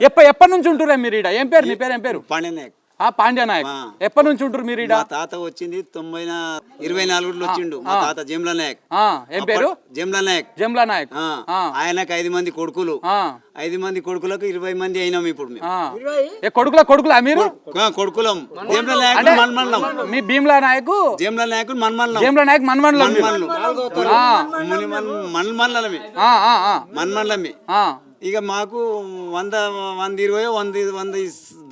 ఎప్ప ఎప్పటి నుంచి ఉంటురా మీరు ఈడ? ఏం పేరు? నీ పేరు ఏం పేరు? పండినాయక్ ఆ పాండ్య నాయక్. ఎప్పటి నుంచి ఉంటురు మీరు ఈడ? మా తాత వచ్చింది తొంభై నా- ఇరవై నాలుగులో వచ్చిండు. మా తాత జమ్లా నాయక్ ఆ, ఏం పేరు? జమ్లా నాయక్ జమ్లా నాయక్ ఆ, ఆ. ఆయనకు ఐదు మంది కొడుకులు. ఆ, ఐదు మంది కొడుకులకు ఇరవై మంది అయినాం ఇప్పుడు మేము. ఆ. ఏ కొడుకుల కొడుకులా మీరు? ఆ, కొడుకులం. జమ్లా నాయక్ మన్మల్లం మీ భీమ్లా నాయక్ జమ్లా నాయక్ మన్మల్లం జమ్లా నాయక్ మన్మన్లో మన్మల్లు ఆ, మన్మల్లమే ఆ, ఆ, ఆ, మన్మల్లమే ఆ. ఇక మాకు వంద వంద ఇరవై వంద వంద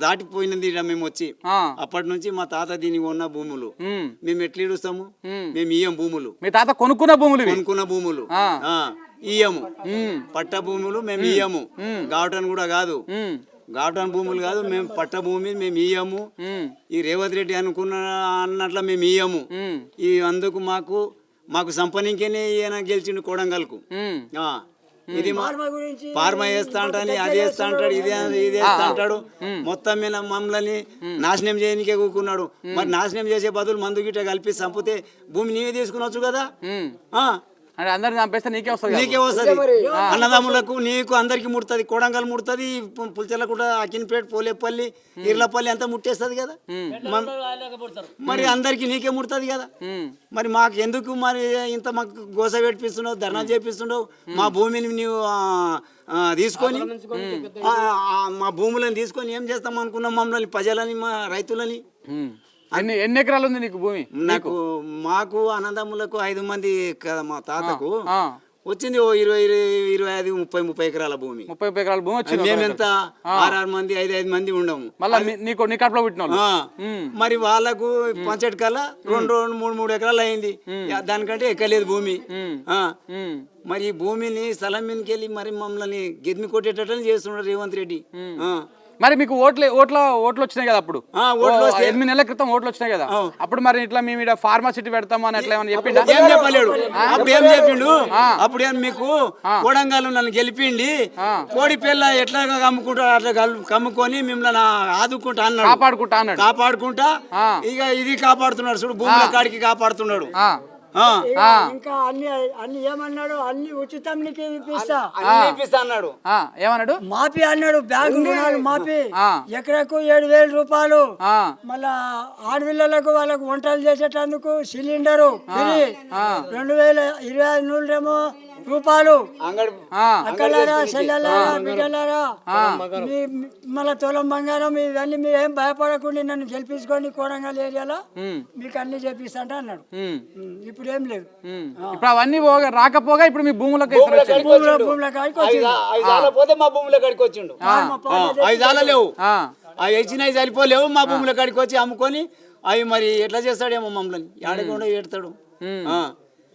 దాటిపోయినది మేము వచ్చి. అప్పటి నుంచి మా తాత దీనికి ఉన్న భూములు. మేము ఎట్లా ఇడుస్తాము. మేము ఇయ్యం భూములు. మీ తాత కొనుక్కున్న భూములు కొనుక్కున్న భూములు. ఇయ్యము. పట్ట భూములు మేము ఇయ్యము. గావటన్ కూడా కాదు. గావటన్ భూములు కాదు మేము పట్ట భూమి మేము ఇయ్యము. ఈ రేవంత్ రెడ్డి అనుకున్న అన్నట్ల మేము ఇయ్యము. ఈ అందుకు మాకు మాకు సంపనింకేనే ఈయన గెలిచిండు కోడంగల్కు. ఇది మా ఫార్మా వేస్తా అంటాని అది వేస్తా అంటాడు ఇది ఇది వేస్తా అంటాడు. మొత్తం మీద మమ్మల్ని నాశనం చేయనికే కూకున్నాడు. మరి నాశనం చేసే బదులు మందు గిట్ట కలిపి చంపితే భూమి నీవే తీసుకునొచ్చు కదా? అంటే అందరిని చంపేస్తే నీకే వస్తుంది. నీకే వస్తుంది. అన్నదమ్ములకు నీకు అందరికి ముడుతుంది కోడంగల్ ముడుతుంది పుల్చెల్లకుంట అకిన్పేట పోలేపల్లి ఇర్లపల్లి అంతా ముట్టేస్తుంది కదా? మరి అందరికి నీకే ముడుతుంది కదా? మరి మాకు ఎందుకు మరి ఇంత మాకు గోస పెట్టిస్తున్నావు ధర్నా చేపిస్తున్నావు? మా భూమిని నీవు తీసుకొని మా భూములను తీసుకొని ఏం చేస్తాం అనుకున్నాం మమ్మల్ని ప్రజలని మా రైతులని. ఎన్ని ఎన్ని ఎకరాలు ఉంది నీకు భూమి? నాకు మాకు అన్నదమ్ములకు ఐదు మంది కదా మా తాతకు. వచ్చింది ఓ ఇరవై ఇరవై ఐదు ముప్పై ముప్పై ఎకరాల భూమి. ముప్పై ముప్పై ఎకరాల భూమి వచ్చింది మేమెంత ఆరు మంది ఐదు ఐదు మంది ఉండము. మళ్ళీ నీకు నీ ఆ, మరి వాళ్ళకు పంచటి కల్లా రెండు రెండు మూడు మూడు ఎకరాలు అయింది. దానికంటే ఎక్కలేదు భూమి. మరి ఈ భూమిని స్థలం మీదకి వెళ్ళి మరి మమ్మల్ని గెద్మి కొట్టేటట్టు చేస్తున్నాడు రేవంత్ రెడ్డి. మరి మీకు ఓట్లు ఓట్ల ఓట్లు వచ్చినాయి కదా అప్పుడు? ఎనిమిది నెలల క్రితం ఓట్లు వచ్చినాయి కదా? అప్పుడు మరి ఇట్లా మేము ఇక్కడ ఫార్మాసిటీ పెడతాము అని అట్లా ఏమని చెప్పిండా? ఏం చెప్పలేడు. అప్పుడు ఏం చెప్పిండు? అప్పుడు ఏం మీకు కోడంగాలు నన్ను గెలిపిండి కోడి పిల్ల ఎట్లా కమ్ముకుంటా అట్లా కమ్ముకొని మిమ్మల్ని ఆదుకుంటా అన్నాడు. కాపాడుకుంటా అన్నాడు. కాపాడుకుంటా ఇక ఇది కాపాడుతున్నాడు. చూడు భూముల కాడికి కాపాడుతున్నాడు. ఇంకా అన్ని అన్ని ఏమన్నాడు? అన్ని ఉచితం నీకు ఇప్పిస్తా ఇప్పిస్తా అన్నాడు. ఏమన్నాడు? మాపి అన్నాడు బ్యాంకు రుణాలు ఆ. ఎకరకు ఏడు వేల రూపాయలు. మళ్ళా ఆడపిల్లలకు వాళ్ళకు వంటలు చేసేటందుకు సిలిండరు రెండు వేల ఇరవై ఐదు నూరేమో రూపాయలు ఆ, అక్కలారా చెల్లెలారా బిడ్డలారా? మీ మళ్ళా తులం బంగారం ఇవన్నీ మీరు ఏం భయపడకుండా నన్ను గెలిపించుకొని కోడంగల్ ఏరియాలో మీకు అన్ని చేపిస్తా అన్నాడు. ఇప్పుడు ఏం లేదు. ఇప్పుడు అవన్నీ పోగా రాకపోగా ఇప్పుడు మీ భూములకు. భూముల పోతే మా భూముల కాడికి వచ్చిండు. లేవు. అవి ఇచ్చినవి సరిపోలేవు మా భూముల కాడికి వచ్చి అమ్ముకొని అవి మరి ఎట్లా చేస్తాడేమో మమ్మల్ని. ఆడకుండా ఏడతాడు.